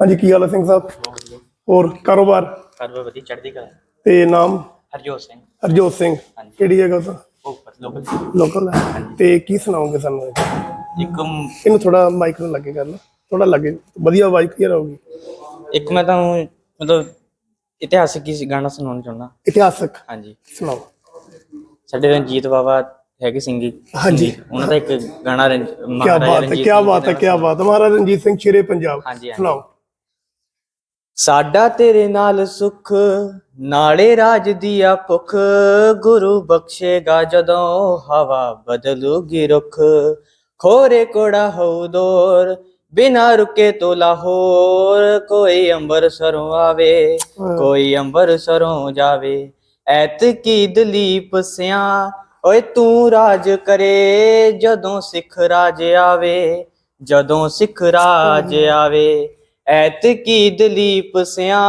ਹਾਂਜੀ ਕੀ ਹਾਲ ਹੈ ਸਿੰਘ ਸਾਹਿਬ? ਹੋਰ ਕਾਰੋਬਾਰ? ਸਰਵ ਵਧੀਆ ਚੜ੍ਹਦੀ ਕਲਾ। ਤੇ ਨਾਮ? ਹਰਜੋਤ ਸਿੰਘ। ਹਰਜੋਤ ਸਿੰਘ। ਕਿਹੜੀ ਜਗ੍ਹਾ ਤੋਂ? ਉੱਪਰ ਲੋਕਲ ਲੋਕਲ ਹੈ। ਤੇ ਕੀ ਸੁਣਾਓਗੇ ਸਾਨੂੰ ਇੱਕ ਇਹਨੂੰ ਥੋੜਾ ਮਾਈਕ ਨੂੰ ਲੱਗੇ ਕਰ ਲਓ। ਥੋੜਾ ਲੱਗੇ। ਵਧੀਆ ਆਵਾਜ਼ ਕਲੀਅਰ ਆਊਗੀ। ਇੱਕ ਮੈਂ ਤੁਹਾਨੂੰ ਮਤਲਬ ਇਤਿਹਾਸਿਕ ਹੀ ਗਾਣਾ ਸੁਣਾਉਣਾ ਚਾਹੁੰਦਾ। ਇਤਿਹਾਸਕ? ਹਾਂਜੀ। ਸੁਣਾਓ। ਸਾਡੇ ਰਣਜੀਤ ਬਾਬਾ ਹੈਗੇ ਸਿੰਗੀ। ਹਾਂਜੀ। ਉਹਨਾਂ ਦਾ ਇੱਕ ਗਾਣਾ ਕੀ ਬਾਤ ਹੈ ਕੀ ਬਾਤ ਹੈ ਜੀ ਕੀ ਦਾ। ਬਾਤ ਹੈ। ਮਹਾਰਾਜ ਰਣਜੀਤ ਸਿੰਘ ਸ਼ੇਰੇ ਪੰਜਾਬ। ਸੁਣਾਓ। ਸਾਡਾ ਤੇਰੇ ਨਾਲ ਸੁਖ ਨਾਲੇ ਰਾਜ ਦੀਆ ਭੁਖ। ਗੁਰੂ ਬਖਸ਼ੇਗਾ ਜਦੋਂ ਹਵਾ ਬਦਲੂਗੀ ਰੁਖ। ਖੋਰੇ ਕੋੜਾ ਹੋ ਦੋਰ ਬਿਨਾ ਰੁਕੇ ਤੋ ਲਾਹੌਰ। ਕੋਈ ਅੰਬਰਸਰੋਂ ਆਵੇ ਕੋਈ ਅੰਬਰਸਰੋਂ ਜਾਵੇ। ਐਤ ਕੀ ਦਲੀਪ ਸਿਆ ਓਏ ਤੂੰ ਰਾਜ ਕਰੇ ਜਦੋਂ ਸਿੱਖ ਰਾਜ ਆਵੇ ਜਦੋਂ ਸਿੱਖ ਰਾਜ ਆਵੇ। ਐਤ ਕੀ ਦਲੀਪ ਸਿਆ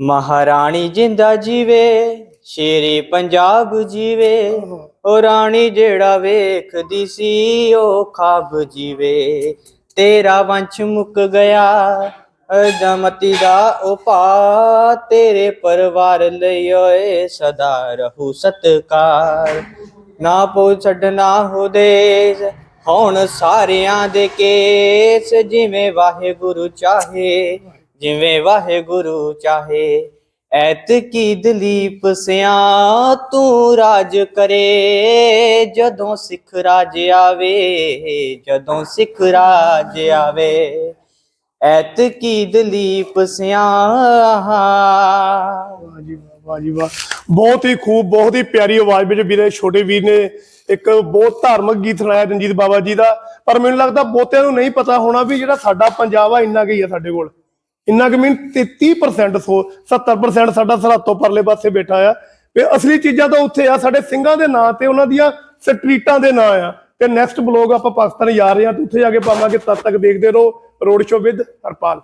ਮਹਾਰਾਣੀ ਜਿੰਦਾ ਜੀਵੇ, ਸ਼ੇਰੇ ਪੰਜਾਬ ਜੀਵੇ। ਉਹ ਰਾਣੀ ਜਿਹੜਾ ਵੇਖਦੀ ਸੀ, ਉਹ ਖਾਬ ਜੀਵੇ। ਤੇਰਾ ਵੰਸ਼ ਮੁੱਕ ਗਿਆ ਜਮਤੀ ਦਾ ਉਪਾ ਤੇਰੇ ਪਰਿਵਾਰ ਲਈ ਓਏ ਸਦਾ ਰਹੂ ਸਤਕਾਰ। ਨਾ ਪੋ ਛੱਡਣਾ ਹੋ ਦੇਸ। ਹੁਣ ਸਾਰਿਆਂ ਦੇ ਕੇਸ, ਜਿਵੇਂ ਵਾਹਿਗੁਰੂ ਚਾਹੇ, ਜਿਵੇਂ ਵਾਹਿਗੁਰੂ ਚਾਹੇ। ਐਤ ਕੀ ਦਲੀਪ ਸਿਆ, ਤੂੰ ਰਾਜ ਕਰੇ, ਜਦੋਂ ਸਿੱਖ ਰਾਜ ਆਵੇ, ਜਦੋਂ ਸਿੱਖ ਰਾਜ ਆਵੇ। ਐਤ ਕੀ ਦਲੀਪ ਸਿਆ ਵਾਹ ਵਾਹ ਜੀ ਵਾਹ। ਬਹੁਤ ਹੀ ਖੂਬ, ਬਹੁਤ ਹੀ ਪਿਆਰੀ ਆਵਾਜ਼ ਵਿੱਚ ਵੀਰੇ, ਛੋਟੇ ਵੀਰ ਨੇ ਇੱਕ ਬਹੁਤ ਧਾਰਮਿਕ ਗੀਤ ਸੁਣਾਇਆ ਰਣਜੀਤ ਬਾਬਾ ਜੀ ਦਾ, ਪਰ ਮੈਨੂੰ ਲੱਗਦਾ ਬਹੁਤਿਆਂ ਨੂੰ ਨਹੀਂ ਪਤਾ ਹੋਣਾ ਵੀ ਜਿਹੜਾ ਸਾਡਾ ਪੰਜਾਬ ਆ, ਇੰਨਾ ਕੁ ਹੀ ਆ ਸਾਡੇ ਕੋਲ। ਇੰਨਾ ਕੁ ਮੀਨ 30% ਸੋ 70% ਸਾਡਾ ਸਰਹੱਦ ਪਰਲੇ ਪਾਸੇ ਬੈਠਾ ਆ। ਤੇ ਅਸਲੀ ਚੀਜ਼ਾਂ ਤਾਂ ਉੱਥੇ ਆ, ਸਾਡੇ ਸਿੰਘਾਂ ਦੇ ਨਾਂ ਤੇ ਉਹਨਾਂ ਦੀਆਂ ਸਟਰੀਟਾਂ ਦੇ ਨਾਂ ਆ। ਤੇ ਨੈਕਸਟ ਬਲੌਗ ਆਪਾਂ ਪਾਕਿਸਤਾਨ ਜਾ ਰਹੇ ਹਾਂ, ਤੇ ਉੱਥੇ ਜਾ ਕੇ ਪਾਵਾਂਗੇ ਤਦ ਤੱਕ ਦੇਖਦੇ ਰਹੋ। Road show with Harpal.